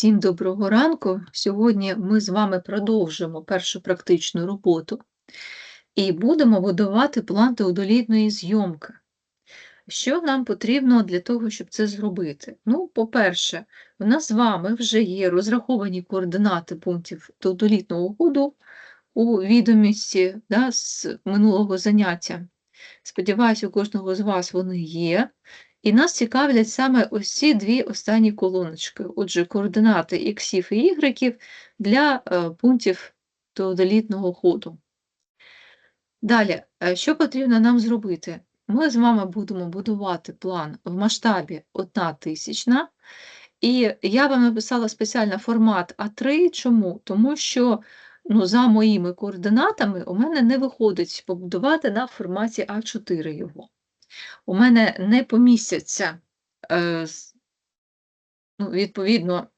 Всім доброго ранку. Сьогодні ми з вами продовжимо першу практичну роботу і будемо будувати план теодолітної зйомки. Що нам потрібно для того, щоб це зробити? Ну, по-перше, у нас з вами вже є розраховані координати пунктів теодолітного ходу у відомості да, з минулого заняття. Сподіваюся, у кожного з вас вони є. І нас цікавлять саме ось дві останні колоночки. Отже, координати іксів і ігреків для е, пунктів теодолітного ходу. Далі, е, що потрібно нам зробити? Ми з вами будемо будувати план в масштабі 1 тисячна. І я вам написала спеціально формат А3. Чому? Тому що ну, за моїми координатами у мене не виходить побудувати на форматі А4 його у мене не помістяться, е, ну, відповідно,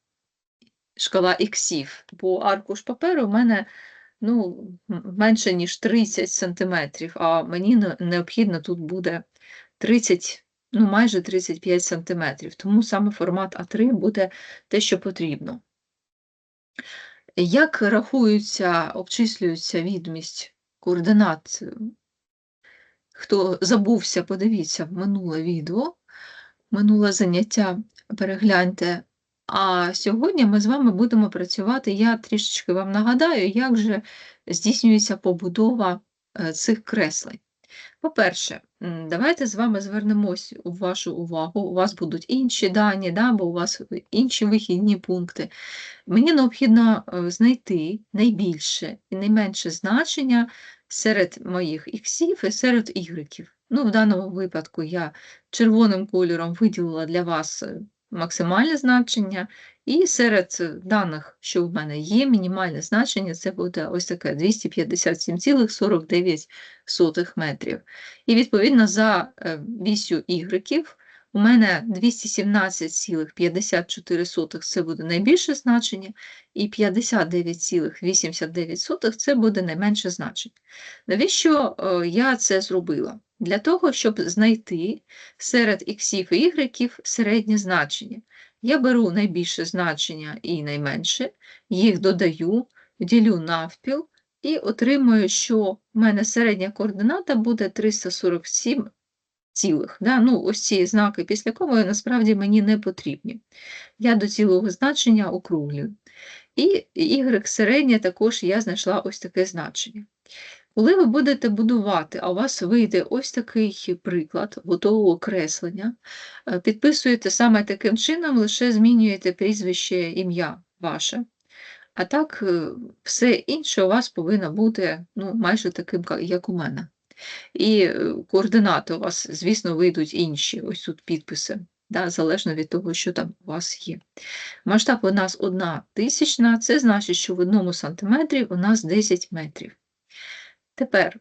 шкала іксів, бо аркуш паперу у мене ну, менше, ніж 30 см, а мені необхідно тут буде 30 ну, майже 35 см, тому саме формат А3 буде те, що потрібно. Як рахується, обчислюється відомість координат Хто забувся, подивіться в минуле відео, минуле заняття перегляньте. А сьогодні ми з вами будемо працювати. Я трішечки вам нагадаю, як же здійснюється побудова е, цих креслень. По-перше, давайте з вами звернемось у вашу увагу. У вас будуть інші дані, да, бо у вас інші вихідні пункти. Мені необхідно е, знайти найбільше і найменше значення серед моїх іксів і серед ігреків. Ну, В даному випадку я червоним кольором виділила для вас е, максимальне значення, і серед даних, що в мене є, мінімальне значення це буде ось таке 257,49 метрів. І відповідно за е, вісю ігреків у мене 217,54 це буде найбільше значення, і 59,89 це буде найменше значення. Навіщо е, я це зробила? Для того, щоб знайти серед іксів і ігреків середнє значення. Я беру найбільше значення і найменше, їх додаю, ділю навпіл і отримую, що в мене середня координата буде 347 цілих. Да? Ну, Ось ці знаки після комої насправді мені не потрібні. Я до цілого значення округлюю. І y середнє також я знайшла ось таке значення. Коли ви будете будувати, а у вас вийде ось такий приклад готового креслення, е, підписуєте саме таким чином, лише змінюєте прізвище ім'я ваше. А так, е, все інше у вас повинно бути ну, майже таким, як у мене. І е, координати у вас, звісно, вийдуть інші, ось тут підписи, да, залежно від того, що там у вас є. Масштаб у нас одна тисячна, це значить, що в одному сантиметрі у нас 10 метрів. Тепер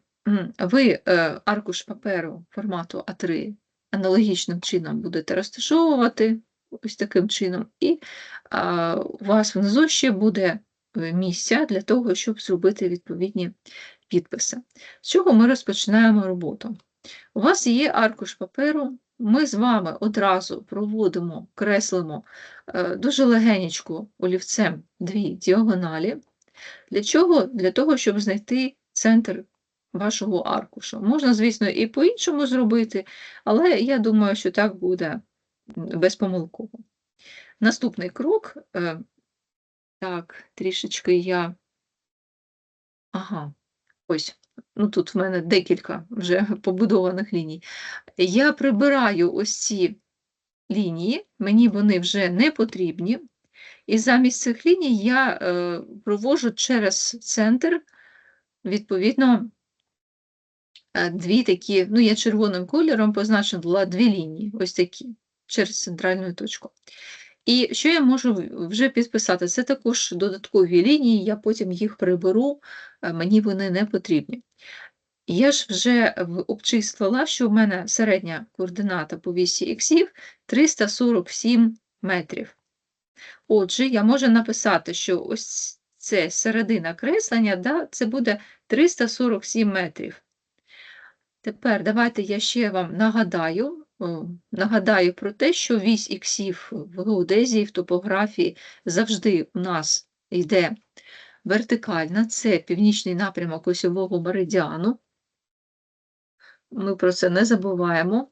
ви е, аркуш паперу формату А3 аналогічним чином будете розташовувати ось таким чином, і у вас внизу ще буде е, місця для того, щоб зробити відповідні підписи. З чого ми розпочинаємо роботу? У вас є аркуш паперу, ми з вами одразу проводимо, креслимо е, дуже легенечко олівцем дві діагоналі. Для чого? Для того, щоб знайти центр вашого аркушу. Можна, звісно, і по-іншому зробити, але я думаю, що так буде безпомилково. Наступний крок, е, так, трішечки я. Ага, ось, ну тут в мене декілька вже побудованих ліній. Я прибираю ось ці лінії, мені вони вже не потрібні. І замість цих ліній я е, провожу через центр, відповідно, е, дві такі, ну, я червоним кольором позначила дві лінії, ось такі, через центральну точку. І що я можу вже підписати? Це також додаткові лінії, я потім їх приберу, е, мені вони не потрібні. Я ж вже обчислила, що в мене середня координата по вісі іксів 347 метрів. Отже, я можу написати, що ось це середина креслення, да, це буде 347 метрів. Тепер давайте я ще вам нагадаю Нагадаю про те, що вісь іксів в геодезії, в топографії завжди у нас йде вертикальна, це північний напрямок осьового меридіану. Ми про це не забуваємо.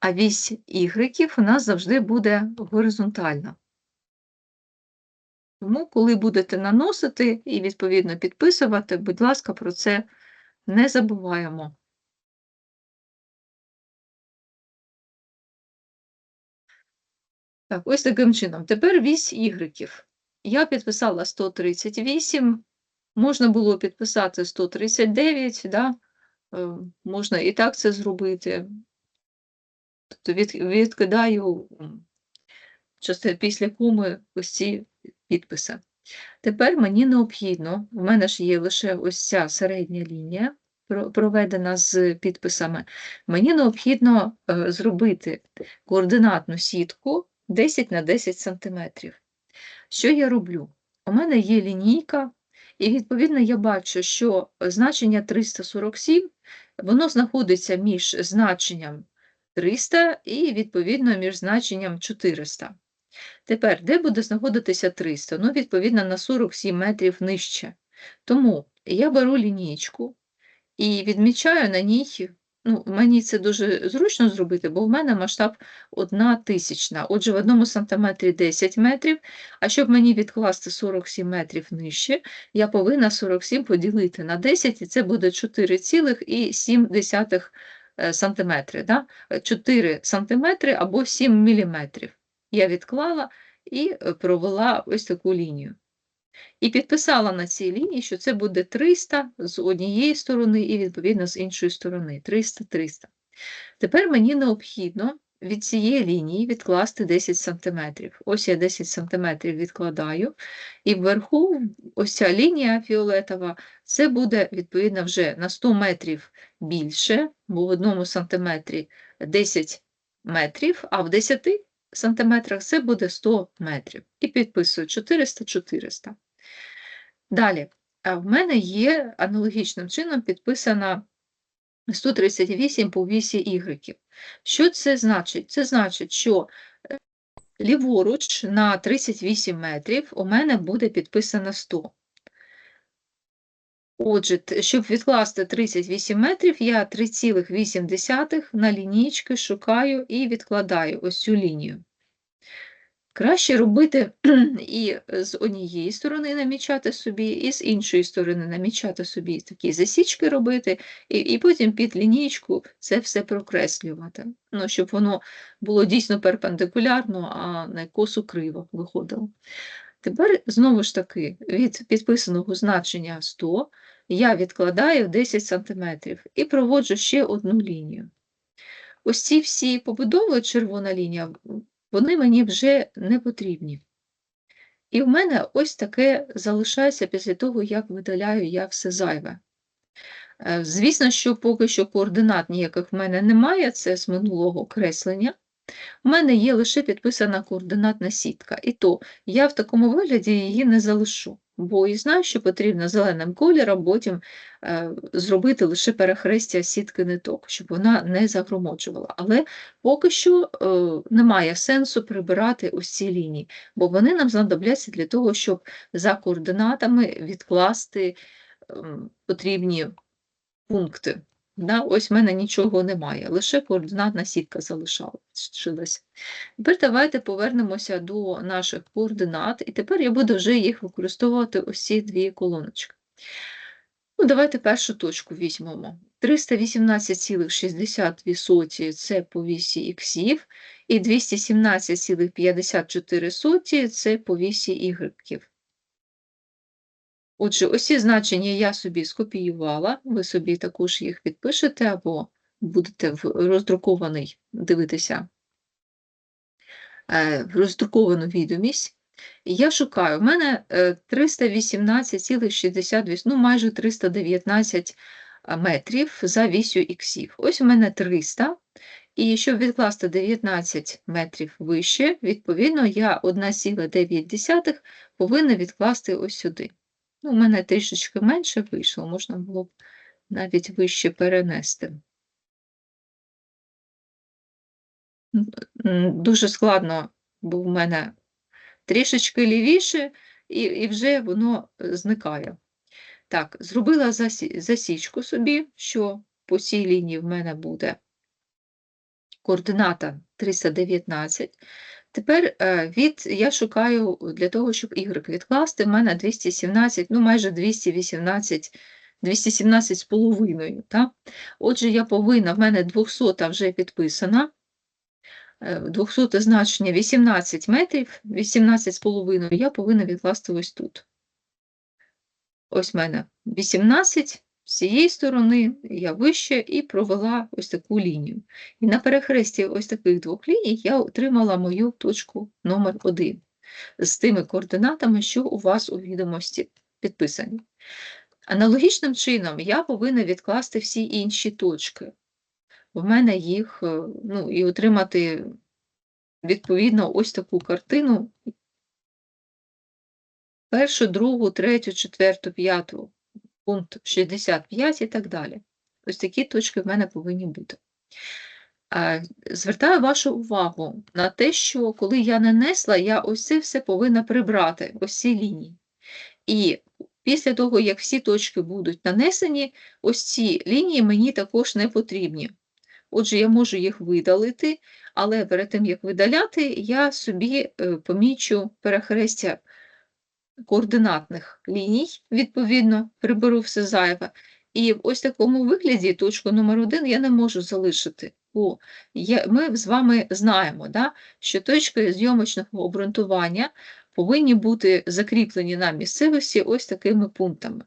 А вісь ігреків у нас завжди буде горизонтальна. Тому, коли будете наносити і, відповідно, підписувати, будь ласка, про це не забуваємо. Так, ось таким чином. Тепер вісь ігреків. Я підписала 138, можна було підписати 139, да? Е, можна і так це зробити. Тобто від, відкидаю після куми ось ці підписи. Тепер мені необхідно, в мене ж є лише ось ця середня лінія, проведена з підписами. Мені необхідно е, зробити координатну сітку 10 на 10 см. Що я роблю? У мене є лінійка, і, відповідно, я бачу, що значення 347 воно знаходиться між значенням 300 і, відповідно, між значенням 400. Тепер, де буде знаходитися 300? Ну, відповідно, на 47 метрів нижче. Тому я беру лінійку і відмічаю на ній Ну, Мені це дуже зручно зробити, бо в мене масштаб одна тисячна. Отже, в одному сантиметрі 10 метрів, а щоб мені відкласти 47 метрів нижче, я повинна 47 поділити на 10, і це буде 4,7 е, сантиметри. Да? 4 сантиметри або 7 міліметрів. Я відклала і е, провела ось таку лінію. І підписала на цій лінії, що це буде 300 з однієї сторони і, відповідно, з іншої сторони 300-300. Тепер мені необхідно від цієї лінії відкласти 10 см. Ось я 10 см відкладаю, і вверху ось ця лінія фіолетова, це буде, відповідно, вже на 100 метрів більше, бо в одному сантиметрі 10 метрів, а в 10 сантиметрах це буде 100 метрів. І підписую 400-400. Далі, в мене є аналогічним чином підписана 138 по вісі ігреків. Що це значить? Це значить, що е, ліворуч на 38 метрів у мене буде підписано 100. Отже, щоб відкласти 38 метрів, я 3,8 на лінійки шукаю і відкладаю ось цю лінію. Краще робити і з однієї сторони намічати собі, і з іншої сторони намічати собі такі засічки робити, і і потім під лінійку це все прокреслювати, ну, щоб воно було дійсно перпендикулярно, а не косу криво виходило. Тепер, знову ж таки, від підписаного значення 100 я відкладаю 10 см і проводжу ще одну лінію. Ось ці всі побудови, червона лінія, вони мені вже не потрібні. І в мене ось таке залишається після того, як видаляю я все зайве. Е, звісно, що поки що координат ніяких в мене немає, це з минулого креслення. У мене є лише підписана координатна сітка, і то я в такому вигляді її не залишу бо і знаю, що потрібно зеленим кольором потім е, зробити лише перехрестя сітки ниток, щоб вона не загромоджувала. Але поки що е, немає сенсу прибирати ось ці лінії, бо вони нам знадобляться для того, щоб за координатами відкласти е, потрібні пункти. Да, Ось в мене нічого немає, лише координатна сітка залишилася. Тепер давайте повернемося до наших координат, і тепер я буду вже їх використовувати ось ці дві колоночки. Ну, Давайте першу точку візьмемо. 318,62 це по вісі іксів, і 217,54 це по вісі ігреків. Отже, усі значення я собі скопіювала, ви собі також їх підпишете або будете в роздрукований дивитися е, в роздруковану відомість. Я шукаю, в мене 318,62, е, ну майже 319 е, метрів за вісю іксів. Ось у мене 300. І щоб відкласти 19 метрів вище, відповідно, я 1,9 повинна відкласти ось сюди. Ну, У мене трішечки менше вийшло, можна було б навіть вище перенести. дуже складно, бо в мене трішечки лівіше, і, і вже воно е, зникає. Так, зробила засічку собі, що по цій лінії в мене буде координата 319. Тепер е, від, я шукаю для того, щоб y відкласти, в мене 217, ну майже 218, 217 з половиною. Отже, я повинна, в мене 200 вже підписана. Е, 200 значення 18 метрів, 18 з половиною я повинна відкласти ось тут. Ось в мене 18, з цієї сторони я вище і провела ось таку лінію. І на перехресті ось таких двох ліній я отримала мою точку номер 1 з тими координатами, що у вас у відомості підписані. Аналогічним чином я повинна відкласти всі інші точки. В мене їх, е, ну, і отримати відповідно ось таку картину. Першу, другу, третю, четверту, п'яту, пункт 65 і так далі. Ось такі точки в мене повинні бути. Звертаю вашу увагу на те, що коли я нанесла, я ось це все повинна прибрати, ось ці лінії. І після того, як всі точки будуть нанесені, ось ці лінії мені також не потрібні. Отже, я можу їх видалити, але перед тим, як видаляти, я собі е, помічу перехрестя координатних ліній, відповідно, приберу все зайве. І в ось такому вигляді точку номер 1 я не можу залишити. Бо ми з вами знаємо, да, що точки зйомочного обґрунтування повинні бути закріплені на місцевості ось такими пунктами.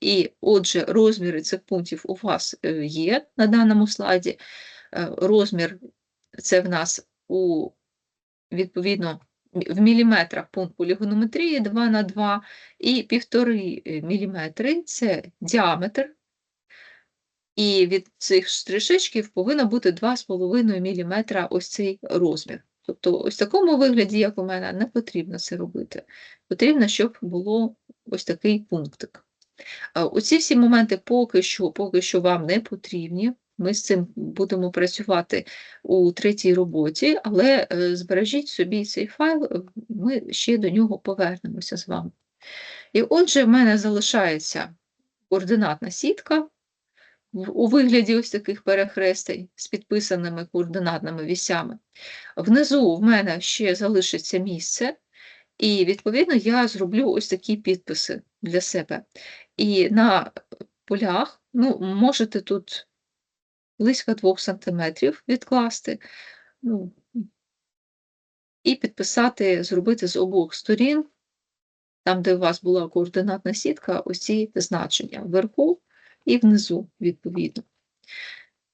І отже, розміри цих пунктів у вас е, є на даному слайді. Е, Розмір це в нас у відповідно в міліметрах пункт полігонометрії 2 на 2 і 1,5 міліметри це діаметр. І від цих штришечків повинно бути 2,5 мм ось цей розмір. Тобто, ось в такому вигляді, як у мене, не потрібно це робити. Потрібно, щоб було ось такий пунктик. Оці всі моменти поки що, поки що вам не потрібні. Ми з цим будемо працювати у третій роботі, але е, збережіть собі цей файл, е, ми ще до нього повернемося з вами. І отже, в мене залишається координатна сітка у вигляді ось таких перехрестей з підписаними координатними вісями. Внизу в мене ще залишиться місце, і, відповідно, я зроблю ось такі підписи для себе. І на полях, ну, можете тут близько 2 см відкласти, ну, і підписати, зробити з обох сторін, там, де у вас була координатна сітка, ось значення вверху і внизу, відповідно.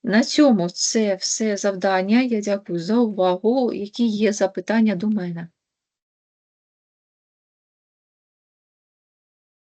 На цьому це все завдання. Я дякую за увагу. Які є запитання до мене?